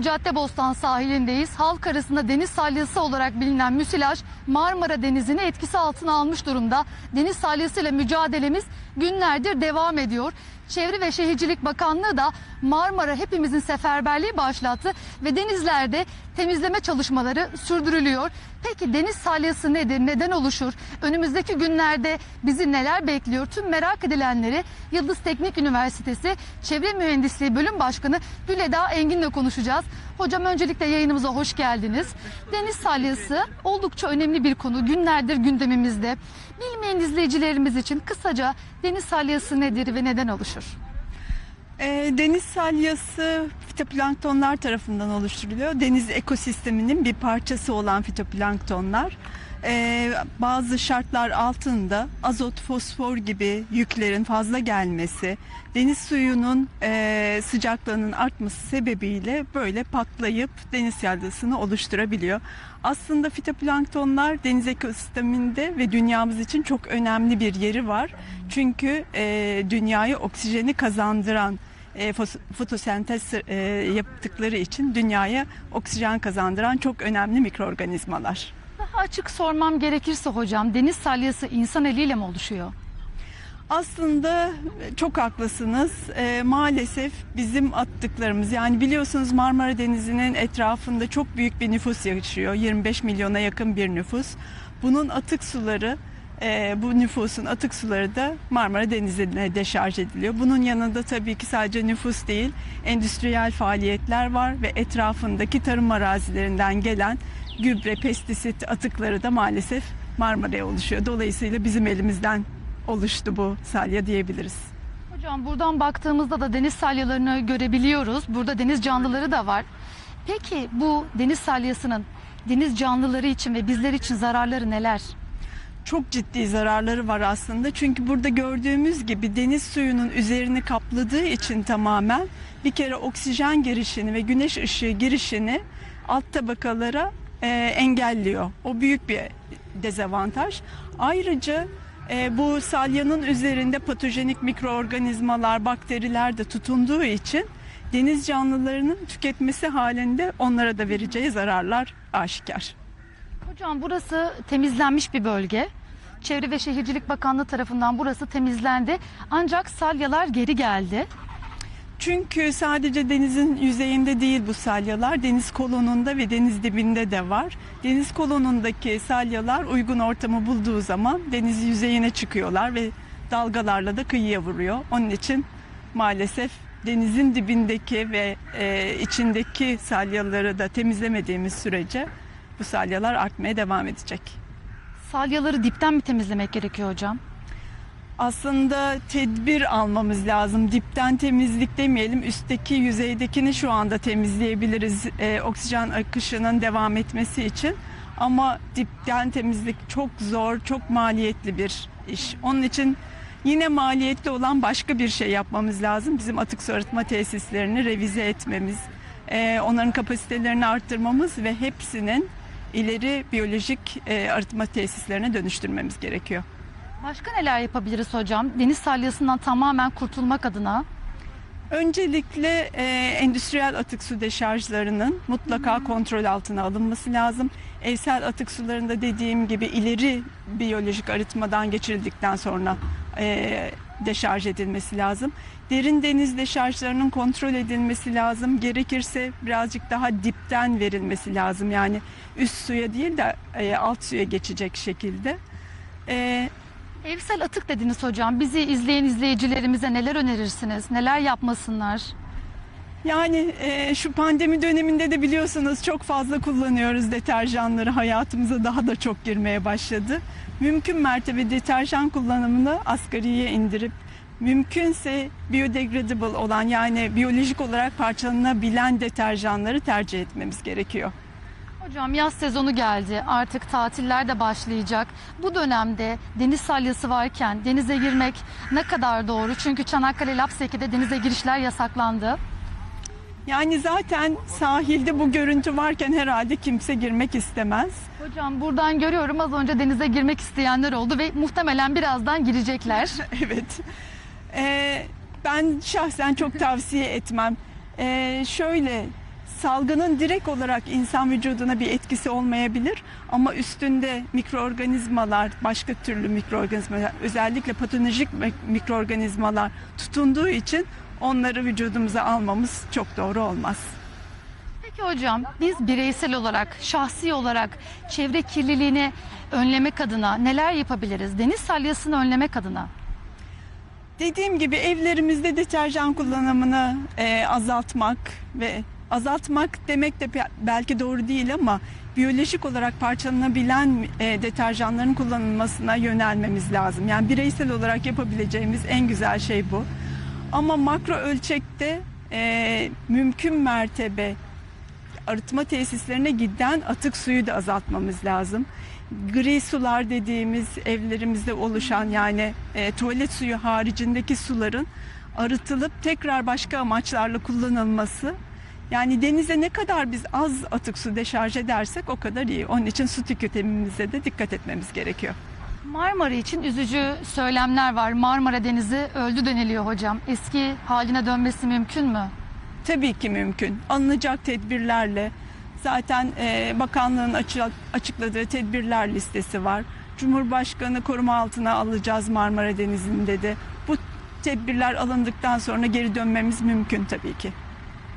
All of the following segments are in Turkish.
Bugün Caddebostan sahilindeyiz. Halk arasında deniz salyası olarak bilinen müsilaj Marmara Denizi'ni etkisi altına almış durumda. Deniz salyası ile mücadelemiz günlerdir devam ediyor. Çevre ve Şehircilik Bakanlığı da Marmara hepimizin seferberliği başlattı ve denizlerde temizleme çalışmaları sürdürülüyor. Peki deniz salyası nedir? Neden oluşur? Önümüzdeki günlerde bizi neler bekliyor? Tüm merak edilenleri Yıldız Teknik Üniversitesi Çevre Mühendisliği Bölüm Başkanı Güleda Engin'le konuşacağız. Hocam öncelikle yayınımıza hoş geldiniz. Deniz salyası oldukça önemli bir konu. Günlerdir gündemimizde. Bilmeyen izleyicilerimiz için kısaca deniz salyası nedir ve neden oluşur? Ee, deniz salyası fitoplanktonlar tarafından oluşturuluyor. Deniz ekosisteminin bir parçası olan fitoplanktonlar. Ee, bazı şartlar altında azot, fosfor gibi yüklerin fazla gelmesi, deniz suyunun e, sıcaklığının artması sebebiyle böyle patlayıp deniz salyasını oluşturabiliyor. Aslında fitoplanktonlar deniz ekosisteminde ve dünyamız için çok önemli bir yeri var. Çünkü e, dünyaya oksijeni kazandıran e, fotosentez e, yaptıkları için dünyaya oksijen kazandıran çok önemli mikroorganizmalar. Daha açık sormam gerekirse hocam deniz salyası insan eliyle mi oluşuyor? Aslında çok haklısınız. E, maalesef bizim attıklarımız yani biliyorsunuz Marmara Denizi'nin etrafında çok büyük bir nüfus yaşıyor. 25 milyona yakın bir nüfus. Bunun atık suları e, bu nüfusun atık suları da Marmara Denizi'ne deşarj ediliyor. Bunun yanında tabii ki sadece nüfus değil, endüstriyel faaliyetler var ve etrafındaki tarım arazilerinden gelen gübre, pestisit atıkları da maalesef Marmara'ya oluşuyor. Dolayısıyla bizim elimizden oluştu bu salya diyebiliriz. Hocam buradan baktığımızda da deniz salyalarını görebiliyoruz. Burada deniz canlıları da var. Peki bu deniz salyasının deniz canlıları için ve bizler için zararları neler? Çok ciddi zararları var aslında. Çünkü burada gördüğümüz gibi deniz suyunun üzerini kapladığı için tamamen bir kere oksijen girişini ve güneş ışığı girişini alt tabakalara e, engelliyor. O büyük bir dezavantaj. Ayrıca e, bu salyanın üzerinde patojenik mikroorganizmalar, bakteriler de tutunduğu için deniz canlılarının tüketmesi halinde onlara da vereceği zararlar aşikar. Hocam burası temizlenmiş bir bölge. Çevre ve Şehircilik Bakanlığı tarafından burası temizlendi. Ancak salyalar geri geldi. Çünkü sadece denizin yüzeyinde değil bu salyalar, deniz kolonunda ve deniz dibinde de var. Deniz kolonundaki salyalar uygun ortamı bulduğu zaman deniz yüzeyine çıkıyorlar ve dalgalarla da kıyıya vuruyor. Onun için maalesef denizin dibindeki ve e, içindeki salyaları da temizlemediğimiz sürece bu salyalar artmaya devam edecek. Salyaları dipten mi temizlemek gerekiyor hocam? aslında tedbir almamız lazım. Dipten temizlik demeyelim, üstteki yüzeydekini şu anda temizleyebiliriz e, oksijen akışının devam etmesi için. Ama dipten temizlik çok zor, çok maliyetli bir iş. Onun için yine maliyetli olan başka bir şey yapmamız lazım. Bizim atık su arıtma tesislerini revize etmemiz, e, onların kapasitelerini arttırmamız ve hepsinin ileri biyolojik e, arıtma tesislerine dönüştürmemiz gerekiyor. Başka neler yapabiliriz hocam? Deniz salyasından tamamen kurtulmak adına. Öncelikle e, endüstriyel atık su deşarjlarının mutlaka kontrol altına alınması lazım. Evsel atık sularında dediğim gibi ileri biyolojik arıtmadan geçirildikten sonra e, deşarj edilmesi lazım. Derin deniz deşarjlarının kontrol edilmesi lazım. Gerekirse birazcık daha dipten verilmesi lazım. Yani üst suya değil de e, alt suya geçecek şekilde. E, Evsel atık dediniz hocam. Bizi izleyen izleyicilerimize neler önerirsiniz? Neler yapmasınlar? Yani e, şu pandemi döneminde de biliyorsunuz çok fazla kullanıyoruz deterjanları hayatımıza daha da çok girmeye başladı. Mümkün mertebe deterjan kullanımını asgariye indirip mümkünse biodegradable olan yani biyolojik olarak parçalanabilen deterjanları tercih etmemiz gerekiyor. Hocam yaz sezonu geldi. Artık tatiller de başlayacak. Bu dönemde deniz salyası varken denize girmek ne kadar doğru? Çünkü Çanakkale Lapseki'de denize girişler yasaklandı. Yani zaten sahilde bu görüntü varken herhalde kimse girmek istemez. Hocam buradan görüyorum az önce denize girmek isteyenler oldu ve muhtemelen birazdan girecekler. Evet. Ee, ben şahsen çok tavsiye etmem. Ee, şöyle salgının direkt olarak insan vücuduna bir etkisi olmayabilir ama üstünde mikroorganizmalar, başka türlü mikroorganizmalar, özellikle patolojik mik- mikroorganizmalar tutunduğu için onları vücudumuza almamız çok doğru olmaz. Peki hocam biz bireysel olarak, şahsi olarak çevre kirliliğini önlemek adına neler yapabiliriz? Deniz salyasını önlemek adına. Dediğim gibi evlerimizde deterjan kullanımını e, azaltmak ve azaltmak demek de belki doğru değil ama biyolojik olarak parçalanabilen e, deterjanların kullanılmasına yönelmemiz lazım. Yani bireysel olarak yapabileceğimiz en güzel şey bu. Ama makro ölçekte e, mümkün mertebe arıtma tesislerine giden atık suyu da azaltmamız lazım. Gri sular dediğimiz evlerimizde oluşan yani e, tuvalet suyu haricindeki suların arıtılıp tekrar başka amaçlarla kullanılması. Yani denize ne kadar biz az atık su deşarj edersek o kadar iyi. Onun için su tüketimimize de dikkat etmemiz gerekiyor. Marmara için üzücü söylemler var. Marmara Denizi öldü deniliyor hocam. Eski haline dönmesi mümkün mü? Tabii ki mümkün. Alınacak tedbirlerle zaten e, bakanlığın açı- açıkladığı tedbirler listesi var. Cumhurbaşkanı koruma altına alacağız Marmara Denizi'nde dedi. Bu tedbirler alındıktan sonra geri dönmemiz mümkün tabii ki.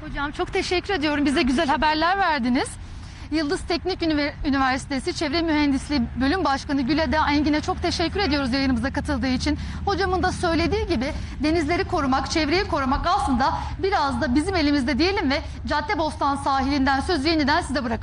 Hocam çok teşekkür ediyorum. Bize güzel haberler verdiniz. Yıldız Teknik Ünivers- Üniversitesi Çevre Mühendisliği Bölüm Başkanı Güleda Engin'e çok teşekkür ediyoruz yayınımıza katıldığı için. Hocamın da söylediği gibi denizleri korumak, çevreyi korumak aslında biraz da bizim elimizde diyelim ve Caddebostan sahilinden sözü yeniden size bırakalım.